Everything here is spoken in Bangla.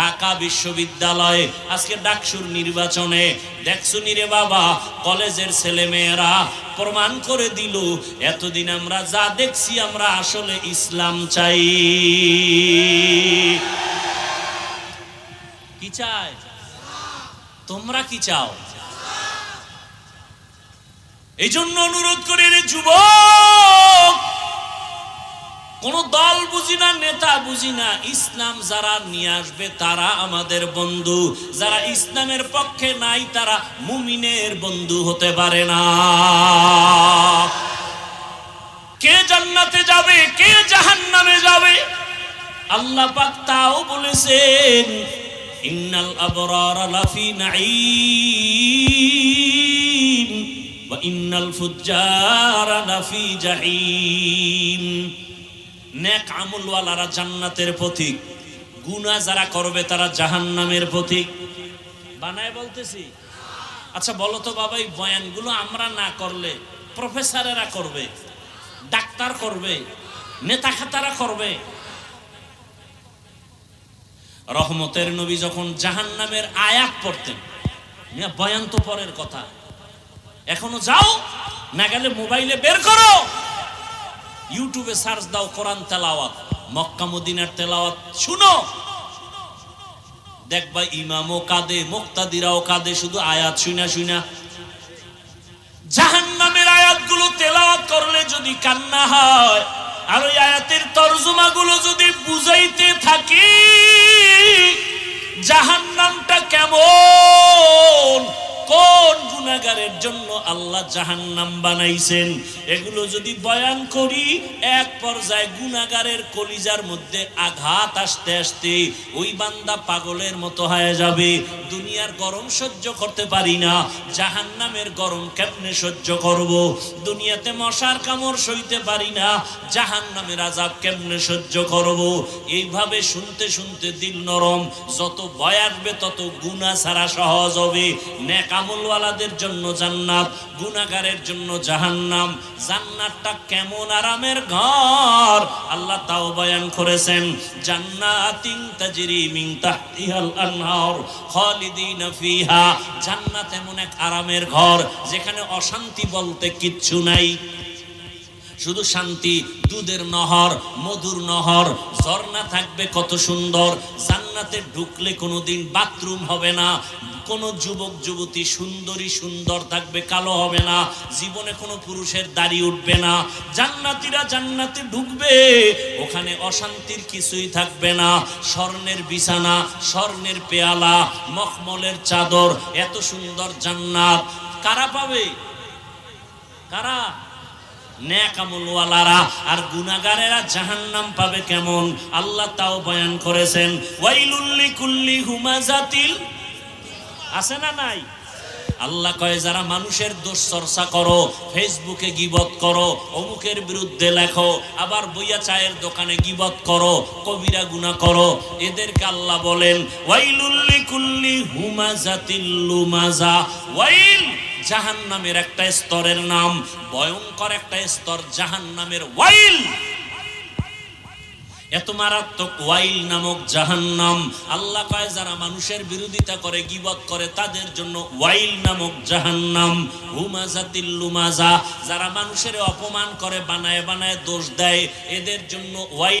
ঢাকা বিশ্ববিদ্যালয়ে, আজকে ডাকসুর নির্বাচনে। দেখছুনি রে বাবা, কলেজের ছেলে মেয়েরা প্রমাণ করে দিল, এতদিন আমরা যা দেখছি আমরা আসলে ইসলাম চাই। কি চাই তোমরা কি চাও? এই জন্য অনুরোধ করি রে যুবক কোন দল বুঝি না, নেতা বুঝি না, ইসলাম যারা নিয়ে আসবে তারা আমাদের বন্ধু। যারা ইসলামের পক্ষে নাই, তারা মুমিনের বন্ধু হতে পারে না। কে জান্নাতে যাবে, কে জাহান্নামে যাবে? আল্লাহ পাক তাও বলেছেন, ইন্নাল আবরার লাফি নাঈম ইন্নাল ফুজ্জারা লাফি জাহিম। নেক আমলওয়ালারা জান্নাতের পথিক গুনাহ যারা করবে তারা জাহান্নামের পথিক বানায় বলতেছি। আচ্ছা বলো তো বাবা এই বয়ানগুলো আমরা না করলে প্রফেসরেরা করবে, ডাক্তার করবে নেতা খাতারা করবে? রহমতের নবী যখন জাহান্নামের আয়াত পড়তেন বয়ান তো পরের কথা। এখনও যাও, না গেলে মোবাইলে বের করো। ইউটিউবে সার্চ দাও কোরআন তেলাওয়াত, মক্কা মদিনার তেলাওয়াত, শুনো। দেখবা ইমামও কাঁদে, মুক্তাদিরাও কাঁদে, শুধু আয়াত শুনা শুনা জাহান্নামের আয়াতগুলো তেলাওয়াত করলে যদি কান্না হয়, আর ওই আয়াতের তর্জমাগুলো যদি বুঝাইতে থাকি জাহান্নামটা কোন গুনাগারের জন্য আল্লাহ জাহান্নাম বানাইছেন। এগুলো যদি বয়ান করি, এক পর্যায়ে গুনাগারের কলিজার মধ্যে আঘাত আসতে আসতে ওই বান্দা পাগলের মতো হয়ে যাবে। দুনিয়ার গরম সহ্য করতে পারি না, জাহান্নামের গরম কেমনে সহ্য করব? দুনিয়াতে মশার কামড় সইতে পারি না, জাহান্নামের আজাব কেমনে সহ্য করব? এইভাবে শুনতে শুনতে দিল নরম, যত ভয় আসবে তত গুণা ছাড়া সহজ হবে। নেক আমলওয়ালাদের জন্য জান্নাত, গুনাহগারের জন্য জাহান্নাম। জান্নাতটা কেমন আরামের ঘর? আল্লাহ তাও বয়ান করেছেন, জান্নাতিন তাজরি মিন তাহতিহাল আনহার খালিদিনা ফিহা। জান্নাত এমন এক আরামের ঘর, যেখানে অশান্তি বলতে কিচ্ছু নাই। শুধু শান্তি, দুধের নহর, মধুর নহর, ঝর্ণা থাকবে কত সুন্দর। জান্নাতে ঢুকলে কোনোদিন বাথরুম হবে না। কোন যুবক, যুবতী সুন্দরী, সুন্দর থাকবে, কালো হবে না। জীবনে কোনো পুরুষের দাড়ি উঠবে না। জান্নাতিরা জান্নাতে ঢুকবে, ওখানে অশান্তির কিছুই থাকবে না। স্বর্ণের বিছানা, স্বর্ণের পেয়ালা, মখমলের চাদর, এত সুন্দর জান্নাত। কারা পাবে? কারা? আর গুনাগারেরা জাহান্নাম পাবে কেমন? আল্লাহ তাও বয়ান করেছেন ওয়াইলুল্লি কুল্লি হুমাজাতিল আছে না নাই? আল্লাহ কয়, যারা মানুষের দোষ চর্চা করো, ফেসবুকে গিবত করো, অমুকের বিরুদ্ধে লেখো, আবার বইয়া চায়ের দোকানে গিবত করো, কবিরা গুনাহ করো, এদেরকে আল্লাহ বলেন ওয়াইলুল্লি ওয়াইল জাহান্নামের একটা স্তরের নাম, ভয়ঙ্কর একটা স্তর জাহান্নামের ওয়াইল। এত মারাত্মক ওয়াইল নামক জাহান্নাম আল্লাহ পায় যারা মানুষের বিরোধিতা করে, গিবত করে, তাদের জন্য ওয়াইল নামক জাহান্নাম। হুমাজা তিল্লুমাজা যারা মানুষের অপমান করে, বানায় বানায় দোষ দেয়, এদের জন্য ওয়াইল